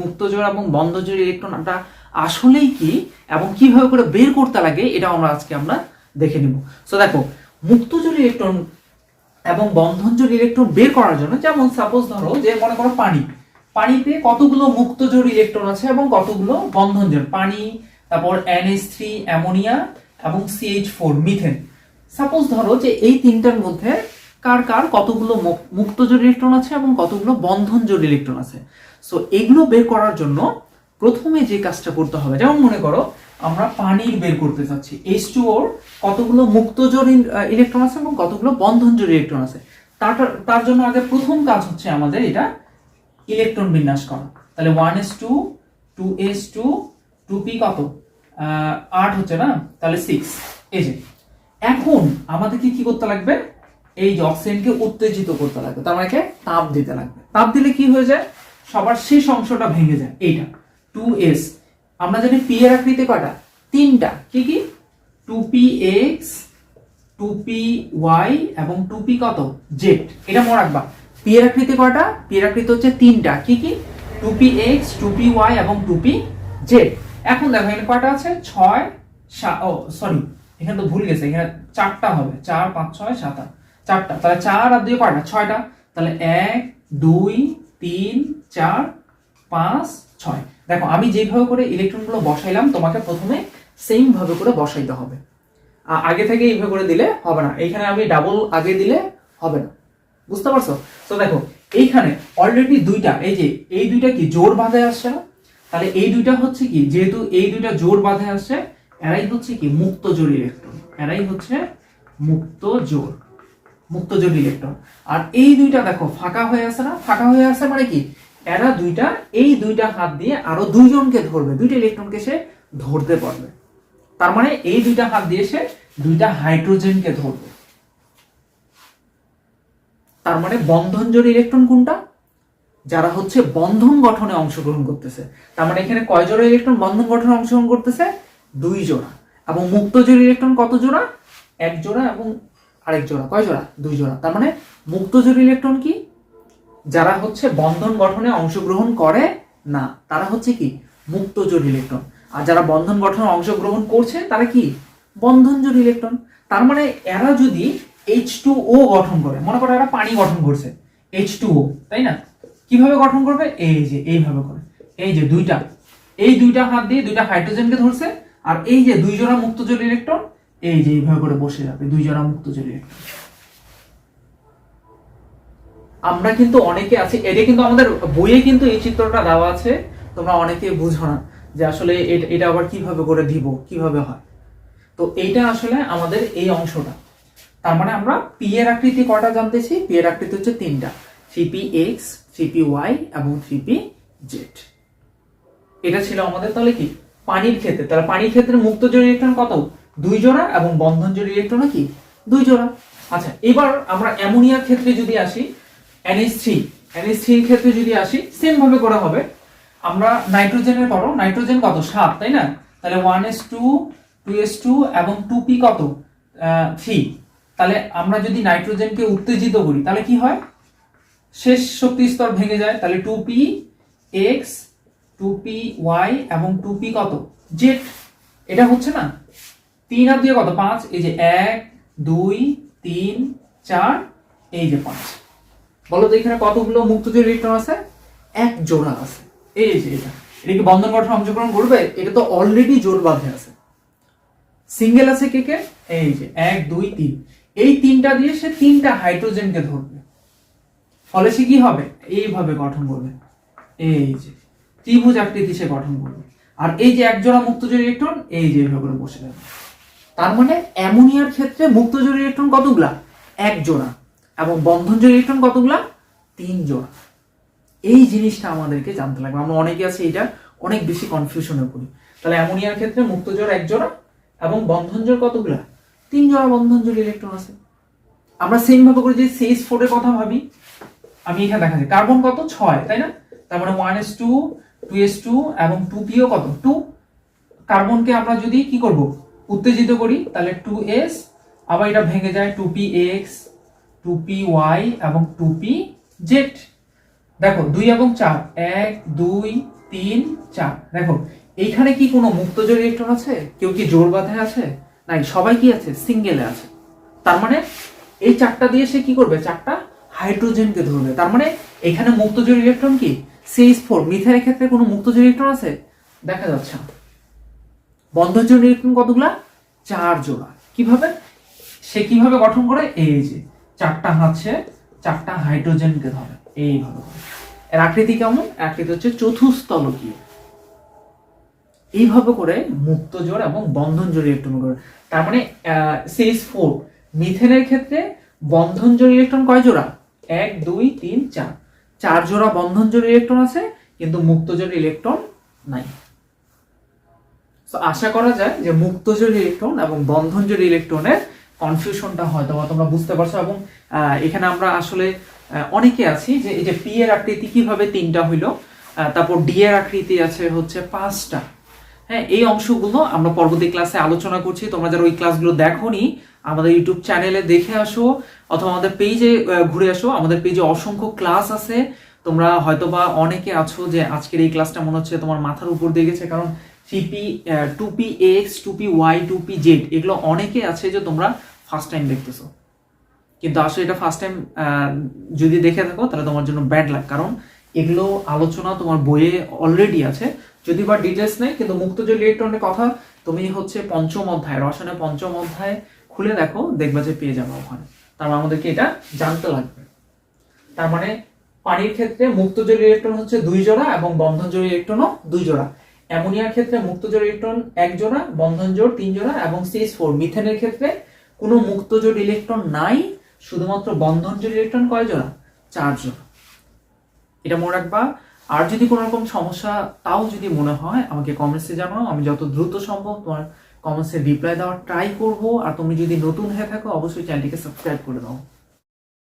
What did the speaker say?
মুক্ত জোড় এবং বন্ধ জোড় ইলেকট্রনটা আসলেই কি এবং কীভাবে করে বের করতে লাগে এটা আমরা আজকে আমরা দেখে নিব। সো দেখো মুক্ত জোড় ইলেকট্রন এবং বন্ধন জোড় ইলেকট্রন বের করার জন্য, যেমন সাপোজ ধরো যে মনে করো পানি, পানিতে কতগুলো মুক্ত জোড় ইলেকট্রন আছে এবং কতগুলো বন্ধন জোড় পানি, তারপর NH3 থ্রি অ্যামোনিয়া এবং সিএইচ ফোর মিথেন। সাপোজ ধরো যে এই তিনটার মধ্যে কার কার, কতগুলো মুক- মুক্ত জোড় ইলেকট্রন আছে এবং কতগুলো বন্ধন জোড় ইলেকট্রন আছে। সো এগুলো বের করার জন্য প্রথমে যে কাজটা করতে হবে, যেমন মনে করো, আমরা পানির বের করতে চাচ্ছি। এইচ টু ওর কতগুলো মুক্ত জোড় ইলেকট্রন আছে এবং কতগুলো বন্ধন জোড় ইলেকট্রন আছে। তার তার জন্য আগে প্রথম কাজ হচ্ছে আমাদের এটা ইলেকট্রন বিন্যাস করা। তাহলে one S two two S two two P কত? আট হচ্ছে না? তাহলে সিক্স এই যে, এখন আমাদেরকে কি করতে লাগবে? এই যে অক্সিজেনকে উত্তেজিত করতে লাগবে। তার মানে? তাপ দিতে লাগবে। তাপ দিলে কি হয়ে যায়? সবার শেষ অংশটা ভেঙে যায়। এইটা। টু এস আমরা জানি পি এর আকৃতি কটা তিনটা। কি কি? Two P X two P Y এবং টু পি কত? জেড এটা মনে রাখবা। পি এর আকৃতি কটা পি এর আকৃতি হচ্ছে তিনটা। কি কি? Two P X two P Y এবং টু পি জেড এখন দেখো, এখানে কয়টা আছে? ছয়, সা- ও সরি এখানে তো ভুল গেছে। এখানে চারটা হবে। চার, পাঁচ, ছয়, সাত, আট। চারটা। তাহলে চার আর দুই কয়টা ছয়টা। তাহলে এক, দুই, তিন, চার, পাঁচ, ছয়। দেখো, আমি যেভাবে করে ইলেকট্রনগুলো বসাইলাম, তোমাকে প্রথমে সেম ভাবে করে বসাইতে হবে। আগে থেকে এইভাবে করে দিলে হবে না। এইখানে আমি ডাবল আগে দিলে হবে না। বুঝতে পারছ? তো দেখো, এইখানে অলরেডি দুইটা, এই যে, এই দুইটা কি জোর বাঁধে আসছে না? তাহলে এই দুইটা হচ্ছে কি, যেহেতু এই দুইটা জোর বাঁধে আসছে, এরাই হচ্ছে কি, মুক্ত জোর ইলেকট্রন। এরাই হচ্ছে মুক্ত জোর। মুক্ত জোর ইলেকট্রন। আর এই দুইটা দেখো, ফাঁকা হয়ে আছে না? ফাঁকা হয়ে আছে মানে কি? এরা দুইটা, এই দুইটা হাত দিয়ে আরও দুইজনকে ধরবে। দুইটা ইলেকট্রনকে সে ধরতে পারবে। তার মানে এই দুইটা হাত দিয়ে সে দুইটা হাইড্রোজেনকে ধরবে। তার মানে বন্ধন জোড় ইলেকট্রন কোনটা? যারা হচ্ছে বন্ধন গঠনে অংশগ্রহণ করতেছে। তার মানে এখানে কয় জোড়া ইলেকট্রন বন্ধন গঠনে অংশগ্রহণ করতেছে? দুই জোড়া এবং মুক্ত জোড় ইলেকট্রন কত জোড়া এক জোড়া এবং আরেক জোড়া কয় জোড়া দুই জোড়া তার মানে মুক্ত জোড় ইলেকট্রন কি? যারা হচ্ছে বন্ধন গঠনে অংশগ্রহণ করে না, তারা হচ্ছে কি? মুক্ত জোড় ইলেকট্রন আর যারা বন্ধন গঠনে অংশগ্রহণ করছে, তারা কি? বন্ধন জোড় ইলেকট্রন তার মানে এরা যদি এইচ টু ও গঠন করে, মনে করো এরা পানি গঠন করছে এইচ টু ও তাই না? কীভাবে গঠন করবে? এই যে, এইভাবে করে। এই যে দুইটা, এই দুইটা হাত দিয়ে দুইটা হাইড্রোজেনকে ধরছে, আর এই যে দুই জোড়া মুক্ত জোড় ইলেকট্রন এই যে এইভাবে করে বসে যাবে, দুই জোড়া মুক্ত ইলেকট্রন আমরা কিন্তু অনেকে আছি এটা কিন্তু আমাদের বইয়ে কিন্তু এই চিত্রটা দেওয়া আছে, তোমরা অনেকে বুঝো না যে আসলে এটা আবার কীভাবে করে দিব, কীভাবে হয়। তো এইটা আসলে আমাদের এই অংশটা। তার মানে আমরা পি এর আকৃতি কয়টা জানতেছি পি এর আকৃতি হচ্ছে তিনটা। Three P X three P Y এবং থ্রি পি জেড এটা ছিল আমাদের তাহলে কি? পানির ক্ষেত্রে। তাহলে পানির ক্ষেত্রে মুক্ত জোড় ইলেকট্রন কত? দুই জোড়া এবং বন্ধন জোড় ইলেকট্রন কি? দুই জোড়া। আচ্ছা এবার আমরা অ্যামোনিয়ার ক্ষেত্রে যদি আসি NH3 NH3 এর ক্ষেত্রে যদি আসি সেম ভাবে করা হবে। আমরা নাইট্রোজেনের করো। নাইট্রোজেন কত? সাত, তাই না? তাহলে one S two two S two এবং টু পি কত? থ্রি তাহলে আমরা যদি নাইট্রোজেনকে উত্তেজিত করি, তাহলে কি হয়? শেষ শক্তি স্তর ভেঙে যায়। তাহলে two P X two P Y এবং টু পি কত? জেড এটা হচ্ছে না? তিন আর দিয়ে কত? পাঁচ। এই যে এক, দুই, তিন, চার, এই যে পাঁচ। বলো তো এখানে কতগুলো মুক্ত জোড় ইলেকট্রন আছে? এক জোড়া আছে। এই যে এটা। এটা কি বন্ধন গঠন অংশগ্রহণ করবে? এটা তো অলরেডি জোর বাঁধে আছে। সিঙ্গেল আছে কে কে? এই যে এক, দুই, তিন। এই তিনটা দিয়ে সে তিনটা হাইড্রোজেনকে ধরবে। ফলে সে কি হবে? এইভাবে গঠন করবে। এই যে ত্রিভুজ আকৃতি সে গঠন করবে। আর এই যে এক জোড়া মুক্তজোড় ইলেকট্রন এই যে এইভাবে বসে যাবে। তার মানে অ্যামোনিয়ার ক্ষেত্রে মুক্তজোড় ইলেকট্রন কতগুলা? এক জোড়া। এবং বন্ধন বন্ধনজোড় ইলেকট্রন কতগুলা? তিন জোড়া। এই জিনিসটা আমাদেরকে জানতে লাগবে। আমরা অনেকে আছে এটা অনেক বেশি কনফিউশনে পড়ি। তাহলে অ্যামোনিয়ার ক্ষেত্রে মুক্তজোড় এক জোড়া এবং বন্ধনজোড় কতগুলা? তিন জোড়া বন্ধন বন্ধনজোড় ইলেকট্রন আছে। আমরা সেম ভাবে করে যে সিএস ফোর এর কথা ভাবি, আমি এখানে দেখা যায় কার্বন কত? ছয়, তাই না? তার মানে one S two two S two এবং টু পিও কত? টু কার্বনকে আমরা যদি কি করব? উত্তেজিত করি, তাহলে টু এস আবার এটা ভেঙে যায় two P X two P Y এবং টু পি জেড দেখো, দুই এবং চার, এক, দুই, তিন, চার। দেখো, এইখানে কি কোনো মুক্ত জোর ইলেকট্রন আছে? কেউ কি জোর বাঁধে আছে? নাই, সবাই কি আছে? সিঙ্গেলে আছে। তার মানে এই চারটা দিয়ে সে কি করবে? চারটা হাইড্রোজেনকে ধরবে তার মানে এখানে মুক্ত জোর ইলেকট্রন কি? সিএইচ ফোর মিথেনের ক্ষেত্রে কোনো মুক্ত জোর ইলেকট্রন আছে? দেখা যাচ্ছে না। বন্ধন জোর ইলেকট্রন কতগুলা? চার জোড়া। কীভাবে? সে কীভাবে গঠন করে? এই যে, চারটা হাতছে, চারটা হাইড্রোজেনকে ধরে। এইভাবে। এর আকৃতি কেমন? আকৃতি হচ্ছে চতুস্তলকীয় এইভাবে করে মুক্ত জোড় এবং বন্ধন জোড় ইলেকট্রন করে। তার মানে সিএস ফোর মিথেনের ক্ষেত্রে বন্ধন জোড় ইলেকট্রন কয় জোড়া? এক, দুই, তিন, চার। চার জোড়া বন্ধন জোড় ইলেকট্রন আছে, কিন্তু মুক্ত জোড় ইলেকট্রন নাই। তো আশা করা যায় যে মুক্তজোড় ইলেকট্রন এবং বন্ধনজোড় ইলেকট্রনের কনফিউশনটা হয়তো তোমরা বুঝতে পারছ এবং এখানে আমরা আসলে অনেকে আছি যে এই যে পি এর আকৃতি কীভাবে তিনটা হইল তারপর ডি এর আকৃতি আছে হচ্ছে পাঁচটা। হ্যাঁ এই অংশগুলো আমরা পরবর্তী ক্লাসে আলোচনা করছি। তোমরা যারা ওই ক্লাসগুলো দেখোনি, আমাদের ইউটিউব চ্যানেলে দেখে আসো, অথবা আমাদের পেজে ঘুরে আসো। আমাদের পেজে অসংখ্য ক্লাস আছে। তোমরা হয়তোবা অনেকে আছো যে আজকের এই ক্লাসটা মনে হচ্ছে তোমার মাথার উপর দিয়ে গেছে, কারণ three P two P X two P Y two P Z এগুলো অনেকে আছে যে তোমরা ফার্স্ট টাইম দেখতেছো। কিন্তু আসলে এটা ফার্স্ট টাইম যদি দেখে থাকো, তাহলে তোমার জন্য ব্যাড লাগ কারণ এগুলো আলোচনা তোমার বইয়ে অলরেডি আছে। যদি বা ডিটেলস নেই, কিন্তু মুক্তজল ইলেকট্রনের কথা, তুমি হচ্ছে পঞ্চম অধ্যায়, রসায়নের পঞ্চম অধ্যায় খুলে দেখো, দেখবা যে পেয়ে যাবে ওখানে। তার মানে আমাদেরকে এটা জানতে লাগবে। তার মানে পানির ক্ষেত্রে মুক্তজল ইলেকট্রন হচ্ছে দুই জোড়া এবং বন্ধন জোড় ইলেকট্রনও দুই জোড়া। অ্যামোনিয়ার ক্ষেত্রে মুক্তজোড় ইলেকট্রন এক জোড়া, বন্ধন জোড় তিন জোড়া এবং সিএস ফোর। মিথেনের ক্ষেত্রে কোনো মুক্তজোড় ইলেকট্রন নাই, শুধুমাত্র বন্ধন জোড় ইলেকট্রন কয় জোড়া? চার জোড়া। এটা মনে রাখবা। আর যদি কোনো রকম সমস্যা তাও যদি মনে হয়, আমাকে কমেন্টসে জানাও। আমি যত দ্রুত সম্ভব তোমার কমেন্টসে রিপ্লাই দেওয়ার ট্রাই করব। আর তুমি যদি নতুন হয়ে থাকো, অবশ্যই চ্যানেলটিকে সাবস্ক্রাইব করে দাও।